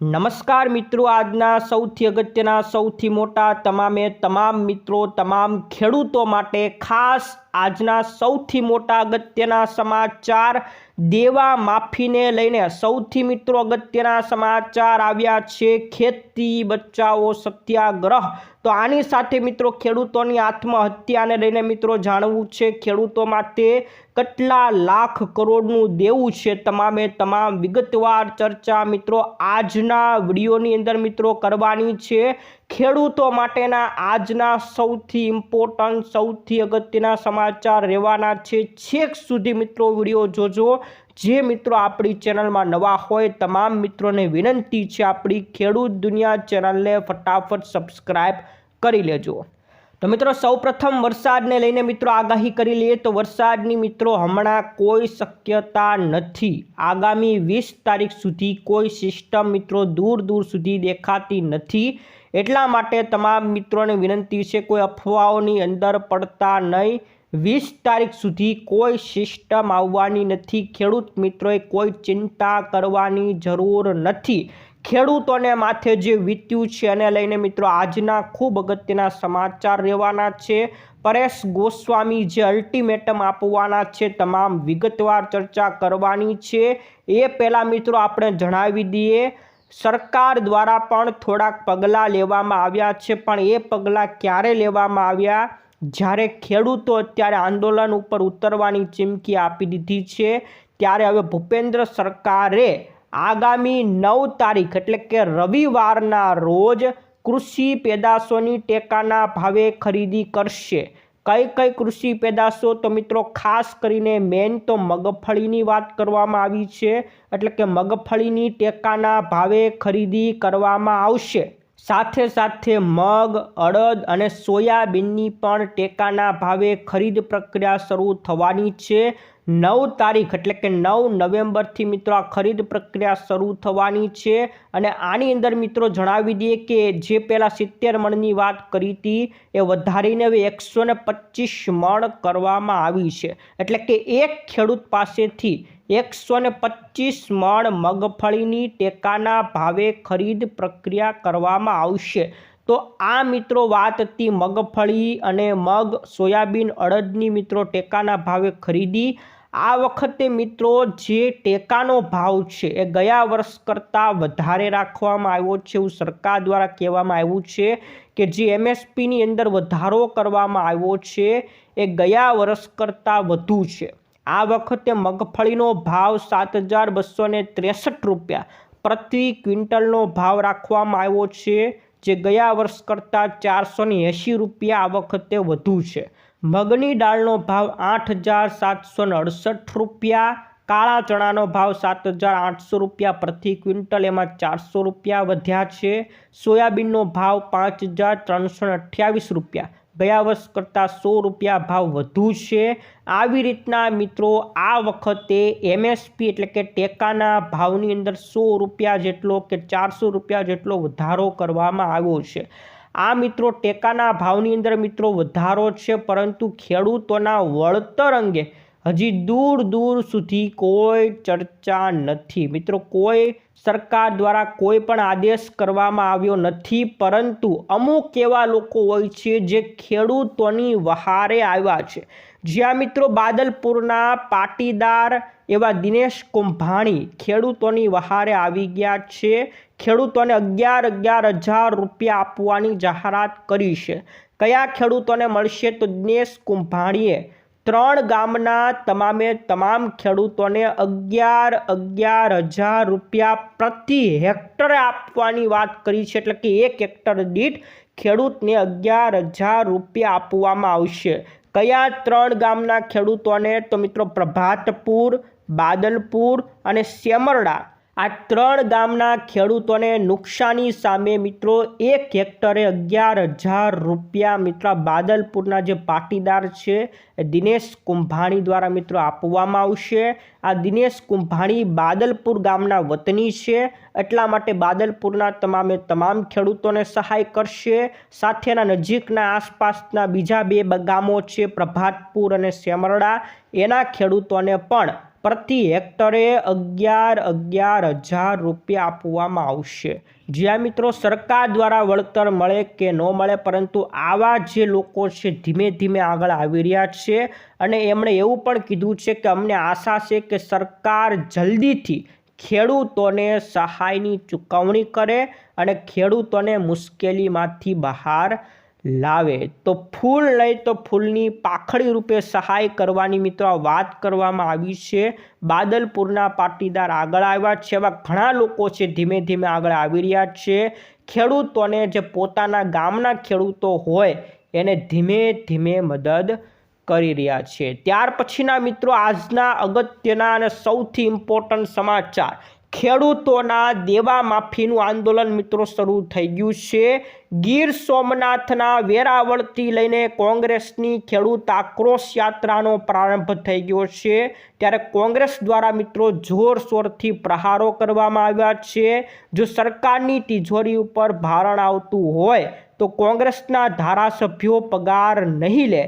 નમસ્કાર મિત્રો, આજના સૌથી અગત્યના, સૌથી મોટા, તમામે તમામ મિત્રો, તમામ ખેડૂતો માટે ખાસ આજના સૌથી મોટા અગત્યના સમાચાર દેવા માફીને લઈને સૌથી મિત્રો અગત્યના સમાચાર આવ્યા છે ખેતી બચાવો સત્યાગ્રહ. તો આની સાથે મિત્રો ખેડૂતોની આત્મહત્યાને લઈને મિત્રો જાણવું છે, ખેડૂતો માટે કેટલા લાખ કરોડનું દેવું છે તમામે તમામ વિગતવાર ચર્ચા મિત્રો આજના વિડીયોની અંદર મિત્રો કરવાની છે. ખેડૂતો માટેના આજના સૌથી ઇમ્પોર્ટન્ટ સૌથી અગત્યના સમાચાર રહેવાના છે. છેક સુધી મિત્રો વીડિયો જોજો. જે મિત્રો આપણી ચેનલમાં નવા હોય તમામ મિત્રોને વિનંતી છે આપણી ખેડૂત દુનિયા ચેનલને ફટાફટ સબસ્ક્રાઈબ કરી લેજો. તો મિત્રો, સૌપ્રથમ વરસાદને લઈને મિત્રો આગાહી કરી લઈએ તો વરસાદની મિત્રો હમણાં કોઈ શક્યતા નથી. આગામી વીસ તારીખ સુધી કોઈ સિસ્ટમ મિત્રો દૂર દૂર સુધી દેખાતી નથી. એટલા માટે તમામ મિત્રોને વિનંતી છે, કોઈ અફવાઓની અંદર પડતા નહીં. વીસ તારીખ સુધી કોઈ સિસ્ટમ આવવાની નથી. ખેડૂત મિત્રોએ કોઈ ચિંતા કરવાની જરૂર નથી. ખેડૂતોને માથે જે વીત્યું છે એને લઈને મિત્રો આજના ખૂબ અગત્યના સમાચાર રહેવાના છે. પરેશ ગોસ્વામી જે અલ્ટિમેટમ આપવાના છે, તમામ વિગતવાર ચર્ચા કરવાની છે. એ પહેલાં મિત્રો આપણે જણાવી દઈએ, સરકાર દ્વારા પણ થોડાક પગલાં લેવામાં આવ્યા છે, પણ એ પગલાં ક્યારે લેવામાં આવ્યા? જ્યારે ખેડૂતો અત્યારે આંદોલન ઉપર ઉતરવાની ચીમકી આપી દીધી છે, ત્યારે હવે ભૂપેન્દ્ર સરકારે આગામી નવ તારીખ એટલે કે રવિવારના રોજ કૃષિ પેદાશોની ટેકાના ભાવે ખરીદી કરશે. કઈ કઈ કૃષિ પેદાશો? તો મિત્રો ખાસ કરીને મેન તો મગફળીની વાત કરવામાં આવી છે. એટલે કે મગફળીની ટેકાના ભાવે ખરીદી કરવામાં આવશે. સાથે સાથે મગ, અડદ અને સોયાબીનની પણ ટેકાના ભાવે ખરીદ પ્રક્રિયા શરૂ થવાની છે. નવ તારીખ એટલે કે નવ નવેમ્બરથી મિત્રો આ ખરીદ પ્રક્રિયા શરૂ થવાની છે અને આની અંદર મિત્રો જણાવી દઈએ કે જે પહેલાં સિત્તેર મણની વાત કરી હતી એ વધારીને હવે એકસો મણ કરવામાં આવી છે. એટલે કે એક ખેડૂત પાસેથી એકસો ને પચીસ મણ મગફળીની ટેકાના ભાવે ખરીદ પ્રક્રિયા કરવામાં આવશે. તો આ મિત્રો વાત હતી મગફળી અને મગ. સોયાબીન અડદની મિત્રો ટેકાના ભાવે ખરીદી. આ વખતે મિત્રો જે ટેકાનો ભાવ છે એ ગયા વર્ષ કરતાં વધારે રાખવામાં આવ્યો છે એવું સરકાર દ્વારા કહેવામાં આવ્યું છે કે જે એમએસપીની અંદર વધારો કરવામાં આવ્યો છે એ ગયા વર્ષ કરતાં વધુ છે. આ વખતે મગફળીનો ભાવ સાત હજાર બસો ત્રેસઠ રૂપિયા. પ્રતિ ક્વિન્ટલનો ભાવ રાખવામાં આવ્યો છે, જે ગયા વર્ષ કરતાં ચારસો ને એંશી રૂપિયા આ વખતે વધુ છે. મગની દાળનો ભાવ આઠ હજાર સાતસો અડસઠ રૂપિયા, કાળા ચણાનો ભાવ સાત હજાર આઠસો રૂપિયા, પ્રતિ ક્વિન્ટલ એમાં ચારસો રૂપિયા વધ્યા છે. સોયાબીનનો ભાવ પાંચ હજાર ત્રણસો અઠ્યાવીસ રૂપિયા. ગયા વર્ષ કરતાં સો રૂપિયા ભાવ વધુ છે. આવી રીતના મિત્રો, આ વખતે એમએસપી એટલે કે ટેકાના ભાવની અંદર સો રૂપિયા જેટલો કે ચારસો રૂપિયા જેટલો વધારો કરવામાં આવ્યો છે. આ મિત્રો, ટેકાના ભાવની અંદર મિત્રો વધારો છે, પરંતુ ખેડૂતોના વળતર અંગે હજી દૂર દૂર સુધી કોઈ ચર્ચા નથી. મિત્રો, કોઈ સરકાર દ્વારા કોઈ પણ આદેશ કરવામાં આવ્યો નથી, પરંતુ અમુક એવા લોકો હોય છે જે ખેડૂતોની વહારે આવ્યા છે. જ્યાં મિત્રો, બાદલપુરના પાટીદાર એવા દિનેશ કુંભાણી ખેડૂતોની વહારે આવી ગયા છે. ખેડૂતોને અગિયાર અગિયાર હજાર રૂપિયા આપવાની જાહેરાત કરી છે. કયા ખેડૂતોને મળશે તો દિનેશ કુંભાણીએ ત્રણ ગામના તમામે તમામ ખેડૂતોને અગિયાર અગિયાર હજાર રૂપિયા પ્રતિ હેક્ટરે આપવાની વાત કરી છે, એટલે કે એક હેક્ટર દીઠ ખેડૂતને અગિયાર હજાર રૂપિયા આપવામાં આવશે. કયા ત્રણ ગામના ખેડૂતોને? તો મિત્રો, પ્રભાતપુર, બાદલપુર અને સેમરડા. આ ત્રણ ગામના ખેડૂતોને નુકસાની સામે મિત્રો એક હેક્ટરે અગિયાર હજાર રૂપિયા મિત્રો બાદલપુરના જે પાટીદાર છે દિનેશ કુંભાણી દ્વારા મિત્રો આપવામાં આવશે. આ દિનેશ કુંભાણી બાદલપુર ગામના વતની છે, એટલા માટે બાદલપુરના તમામે તમામ ખેડૂતોને સહાય કરશે. સાથેના નજીકના આસપાસના બીજા બે ગામો છે, પ્રભાતપુર અને સેમરડા. એના ખેડૂતોને પણ પ્રતિ હેક્ટરે અગિયાર અગિયાર હજાર રૂપિયા આપવામાં આવશે. જ્યાં મિત્રો સરકાર દ્વારા વળતર મળે કે ન મળે, પરંતુ આવા જે લોકો છે ધીમે ધીમે આગળ આવી રહ્યા છે અને એમણે એવું પણ કીધું છે કે અમને આશા છે કે સરકાર જલ્દીથી ખેડૂતોને સહાયની ચૂકવણી કરે અને ખેડૂતોને મુશ્કેલીમાંથી બહાર લાવે તો ફૂલ લઈ તો ફૂલની પાખડી રૂપે સહાય કરવાની મિત્રો વાત કરવામાં આવી છે. બાદલપુરના પાટીદાર આગળ આવ્યા છે. એવા ઘણા લોકો છે ધીમે ધીમે આગળ આવી રહ્યા છે. ખેડૂતોને જે પોતાના ગામના ખેડૂતો હોય એને ધીમે ધીમે મદદ કરી રહ્યા છે. ત્યાર પછીના મિત્રો આજના અગત્યના અને સૌથી ઇમ્પોર્ટન્ટ સમાચાર. ખેડૂતોના દેવા માફીનું આંદોલન મિત્રો શરૂ થઈ ગયું છે. ગીર સોમનાથના વેરાવળથી લઈને કોંગ્રેસની ખેડૂત આક્રોશ યાત્રાનો પ્રારંભ થઈ ગયો છે. ત્યારે કોંગ્રેસ દ્વારા મિત્રો જોરશોરથી પ્રહારો કરવામાં આવ્યા છે. જો સરકારની તિજોરી ઉપર ભારણ આવતું હોય તો કોંગ્રેસના ધારાસભ્યો પગાર નહીં લે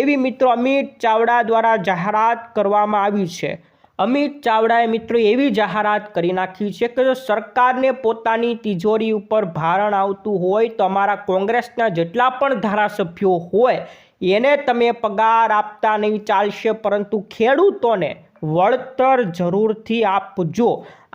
એવી મિત્રો અમિત ચાવડા દ્વારા જાહેરાત કરવામાં આવી છે. અમિત ચાવડાએ મિત્રો એવી જાહેરાત કરી નાખી છે કે જો સરકારને પોતાની તિજોરી ઉપર ભારણ આવતું હોય તો અમારા કોંગ્રેસના જેટલા પણ ધારાસભ્યો હોય, એને તમે પગાર આપતા નહીં ચાલશે, પરંતુ ખેડૂતોને વળતર જરૂરથી આપજો.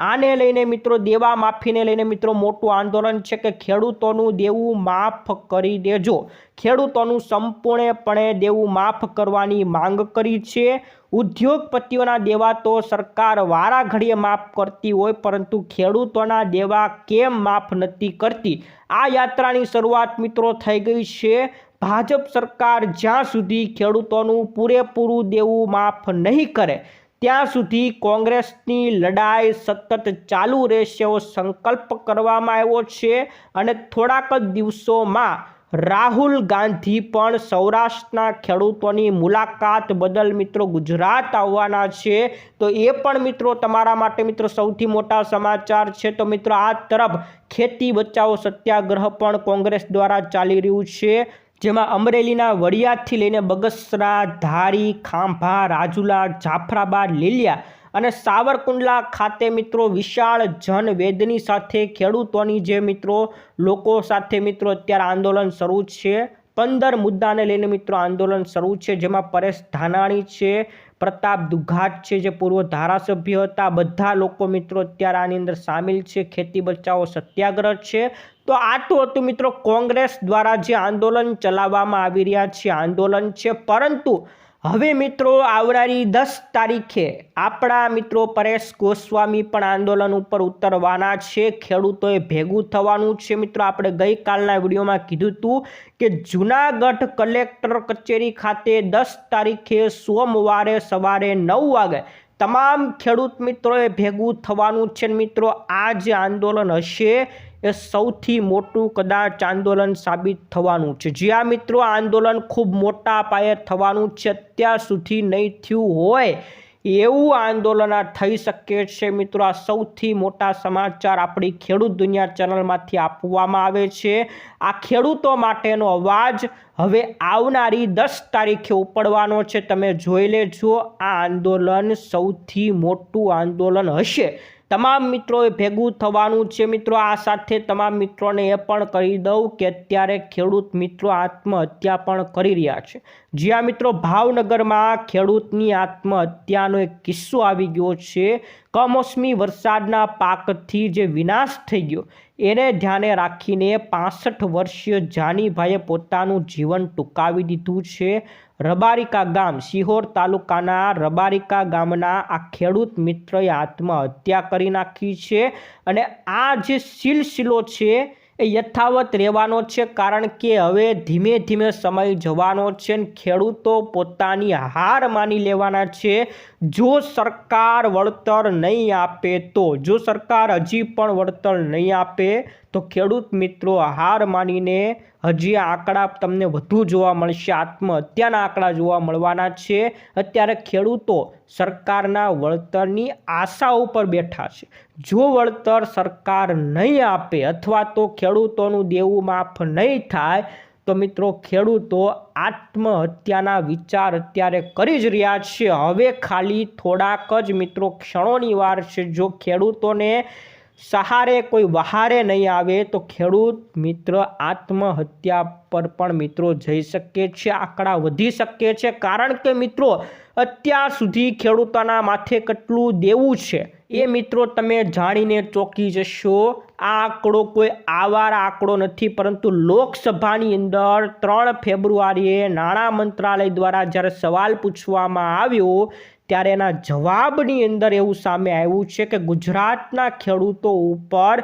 આને લઈને મિત્રો દેવા માફીને લઈને મિત્રો મોટું આંદોલન છે કે ખેડૂતોનું દેવું માફ કરી દેજો. ખેડૂતોનું સંપૂર્ણપણે દેવું માફ કરવાની માંગ કરી છે. ઉદ્યોગપતિઓના દેવા તો સરકાર વારાઘડીએ માફ કરતી હોય, પરંતુ ખેડૂતોના દેવા કેમ માફ નથી કરતી? આ યાત્રાની શરૂઆત મિત્રો થઈ ગઈ છે. ભાજપ સરકાર જ્યાં સુધી ખેડૂતોનું પૂરેપૂરું દેવું માફ નહીં કરે, ત્યાં સુધી કોંગ્રેસની લડાઈ સતત ચાલુ રહેશે એવો સંકલ્પ કરવામાં આવ્યો છે અને થોડાક જ દિવસોમાં રાહુલ ગાંધી પણ સૌરાષ્ટ્રના ખેડૂતોની મુલાકાત બદલ મિત્રો ગુજરાત આવવાના છે. તો એ પણ મિત્રો તમારા માટે મિત્રો સૌથી મોટા સમાચાર છે. તો મિત્રો આ તરફ ખેતી બચાવો સત્યાગ્રહ પણ કોંગ્રેસ દ્વારા ચાલી રહ્યું છે. જેમાં અમરેલીના વડિયાથી લઈને બગસરા ધારી ખાંભા, રાજુલા, જાફરાબાદ, લીલિયા અને સાવરકુંડલા ખાતે મિત્રો વિશાળ જનવેદની સાથે ખેડૂતોની જે મિત્રો, લોકો સાથે મિત્રો અત્યારે આંદોલન શરૂ છે. પંદર મુદ્દાને લઈને મિત્રો આંદોલન શરૂ છે, જેમાં પરેશ ધાનાણી છે, પ્રતાપ દુઘાટ છે, જે પૂર્વ ધારાસભ્ય હતા. બધા લોકો મિત્રો અત્યારે આની અંદર સામેલ છે. ખેતી બચાવો સત્યાગ્રહ છે. તો આટલું હતું મિત્રો કોંગ્રેસ દ્વારા જે આંદોલન ચલાવવામાં આવી રહ્યા છે, આંદોલન છે. પરંતુ હવે મિત્રો, આવનારી દસ તારીખે આપણા મિત્રો પરેશ ગોસ્વામી પણ આંદોલન ઉપર ઉતરવાના છે. ખેડૂતોએ ભેગું થવાનું છે. મિત્રો, આપણે ગઈકાલના વિડીયોમાં કીધું હતું કે જુનાગઢ કલેક્ટર કચેરી ખાતે દસ તારીખે સોમવારે સવારે નવ વાગે તમામ ખેડૂત મિત્રોએ ભેગું થવાનું છે. મિત્રો, આ જે આંદોલન હશે. એ સૌથી મોટું કદાચ આંદોલન સાબિત થવાનું છે. જ્યાં મિત્રો આંદોલન ખૂબ મોટા પાયે થવાનું છે. અત્યાર સુધી નહીં થયું હોય એવું આંદોલન આ થઈ શકે છે મિત્રો. આ સૌથી મોટા સમાચાર આપણી ખેડૂત દુનિયા ચેનલમાંથી આપવામાં આવે છે. આ ખેડૂતો માટેનો અવાજ હવે આવનારી દસ તારીખે ઉપડવાનો છે. તમે જોઈ લેજો, આ આંદોલન સૌથી મોટું આંદોલન હશે. તમામ મિત્રોએ ભેગું થવાનું છે મિત્રો. આ સાથે તમામ મિત્રોને એ પણ કહી દઉં કે અત્યારે ખેડૂત મિત્રો આત્મહત્યા પણ કરી રહ્યા છે. જ્યાં મિત્રો, ભાવનગરમાં ખેડૂતની આત્મહત્યાનો એક કિસ્સો આવી ગયો છે. કમોસમી વરસાદના પાકથી જે વિનાશ થઈ ગયો એને ધ્યાને રાખીને પાસઠ વર્ષીય જાનીભાઈએ પોતાનું જીવન ટૂંકાવી દીધું છે. રબારિકા ગામ સિહોર તાલુકાના રબારિકા ગામના આ ખેડૂત મિત્રએ આત્મહત્યા કરી નાખી છે અને આ જે સિલસિલો છે એ યથાવત રહેવાનો છે કારણ કે હવે ધીમે ધીમે સમય જવાનો છે ને ખેડૂતો પોતાની હાર માની લેવાના છે. જો સરકાર વળતર નહીં આપે તો, જો સરકાર હજી પણ વળતર નહીં આપે, તો ખેડૂત મિત્રો હાર માનીને હજી આંકડા તમને વધુ જોવા મળશે. આત્મહત્યાના આંકડા જોવા મળવાના છે. અત્યારે ખેડૂતો સરકારના વળતરની આશા ઉપર બેઠા છે. જો વળતર સરકાર નહીં આપે અથવા તો ખેડૂતોનું દેવું માફ નહીં થાય તો મિત્રો, ખેડૂતો આત્મહત્યાના વિચાર અત્યારે કરી જ રહ્યા છે. હવે ખાલી થોડાક જ મિત્રો ક્ષણોની વાર છે. જો ખેડૂતોને સહારે કોઈ વહારે નહીં આવે, તો ખેડૂત મિત્ર આત્મહત્યા પર પણ મિત્રો જઈ શકે છે, આંકડા વધી શકે છે. કારણ કે મિત્રો અત્યાર સુધી ખેડૂતોના માથે કેટલું દેવું છે એ મિત્રો તમે જાણીને ચોંકી જશો. આ આંકડો કોઈ આવાર આંકડો નથી, પરંતુ લોકસભાની અંદર ત્રણ ફેબ્રુઆરીએ નાણાં મંત્રાલય દ્વારા જ્યારે સવાલ પૂછવામાં આવ્યો, ત્યારે એના જવાબની અંદર એવું સામે આવ્યું છે કે ગુજરાતના ખેડૂતો ઉપર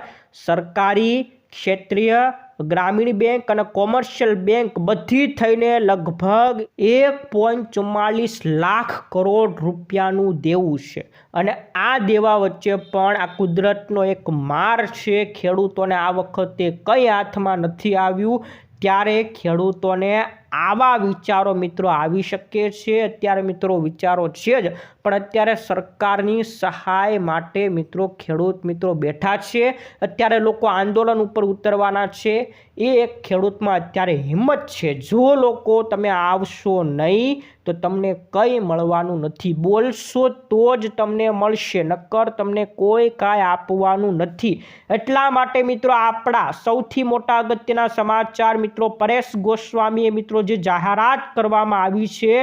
સરકારી, ક્ષેત્રીય ગ્રામીણ બેંક અને કોમર્શિયલ બેંક બધી થઈને લગભગ એક પોઈન્ટ ચુમ્માલીસ લાખ કરોડ રૂપિયાનું દેવું છે. અને આ દેવા વચ્ચે પણ આ કુદરતનો એક માર છે. ખેડૂતોને આ વખતે કંઈ હાથમાં નથી આવ્યું. ત્યારે ખેડૂતોને આવા વિચારો મિત્રો આવી શકે છે. અત્યારે મિત્રો વિચારો છે જ, પણ અત્યારે સરકારની સહાય માટે મિત્રો ખેડૂત મિત્રો બેઠા છે. અત્યારે લોકો આંદોલન ઉપર ઉતરવાના છે. એ એક ખેડૂતમાં અત્યારે હિંમત છે. જો લોકો તમે આવશો નહીં, તો તમને કંઈ મળવાનું નથી. બોલશો તો જ તમને મળશે નક્કર તમને કોઈ કાંઈ આપવાનું નથી. એટલા માટે મિત્રો આપણા સૌથી મોટા અગત્યના સમાચાર મિત્રો પરેશ ગોસ્વામીએ મિત્રો જે જાહેરાત કરવામાં આવી છે.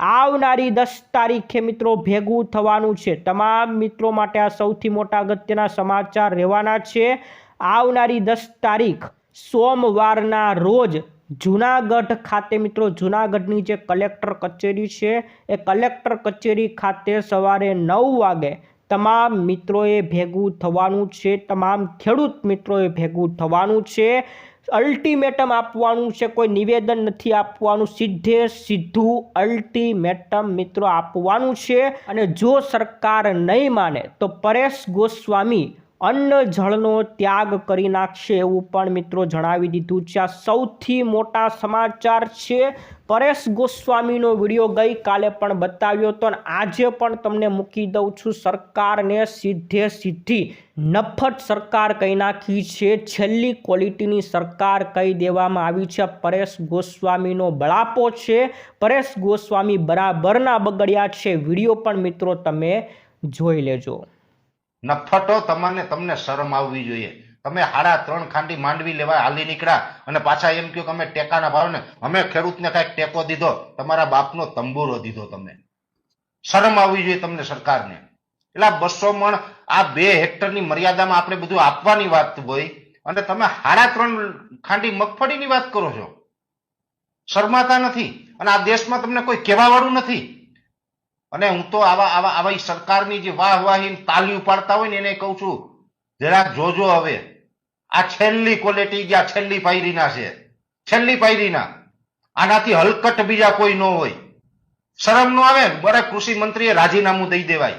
આવનારી દસ તારીખે મિત્રો ભેગું થવાનું છે. તમામ મિત્રો માટે આ સૌથી મોટા અગત્યના સમાચાર રહેવાના છે. આવનારી દસ તારીખ, સોમવારના રોજ જુનાગઢ ખાતે મિત્રો, જુનાગઢની જે કલેક્ટર કચેરી છે, એ કલેક્ટર કચેરી ખાતે સવારે નવ વાગે તમામ મિત્રોએ ભેગું થવાનું છે. તમામ ખેડૂત મિત્રોએ ભેગું થવાનું છે. અલ્ટિમેટમ આપવાનું છે, કોઈ નિવેદન નથી આપવાનું, સીધે સીધું અલ્ટિમેટમ મિત્રો આપવાનું છે. અને જો સરકાર નહીં માને, તો પરેશ ગોસ્વામી અન્ન જળનો ત્યાગ કરી નાખશે એવું પણ મિત્રો જણાવી દીધું છે. આ સૌથી મોટા સમાચાર છે. પરેશ ગોસ્વામીનો વીડિયો ગઈકાલે પણ બતાવ્યો હતો અને આજે પણ તમને મૂકી દઉં છું. સરકારને સીધે સીધી નફટ સરકાર કહી નાખી છે. છેલ્લી ક્વોલિટીની સરકાર કહી દેવામાં આવી છે. પરેશ ગોસ્વામીનો બળાપો છે. પરેશ ગોસ્વામી બરાબરના બગડ્યા છે. વીડિયો પણ મિત્રો તમે જોઈ લેજો. નફટો તમને તમને શરમ આવવી જોઈએ. તમે હાડા ત્રણ ખાંડી માંડવી લેવા હાલી નીકળ્યા અને પાછા એમ કહ્યું કે અમે ટેકાના ભાવને અમે ખેડૂતને કાંઈક ટેકો દીધો. તમારા બાપનો તંબુરો દીધો તમે શરમ આવવી જોઈએ તમને સરકારને. એટલે આ બસો મણ આ બે હેક્ટરની મર્યાદામાં આપણે બધું આપવાની વાત હોય અને તમે હાડા ત્રણ ખાંડી મગફળીની વાત કરો છો. શરમાતા નથી. અને આ દેશમાં તમને કોઈ કહેવા વાળું નથી. અને હું તો આવા આવા આવા સરકારની જે વાહ વાહી તાલી પાડતા હોય ને એને કહું છું, જરાક જોજો હવે. આ છેલ્લી ક્વોલિટી જે આ છેલ્લી પાયરીના છે. છેલ્લી પાયરીના. આનાથી હલકટ બીજા કોઈ ન હોય. શરમ નો આવે બરાબર કૃષિ મંત્રીએ રાજીનામું દઈ દેવાય.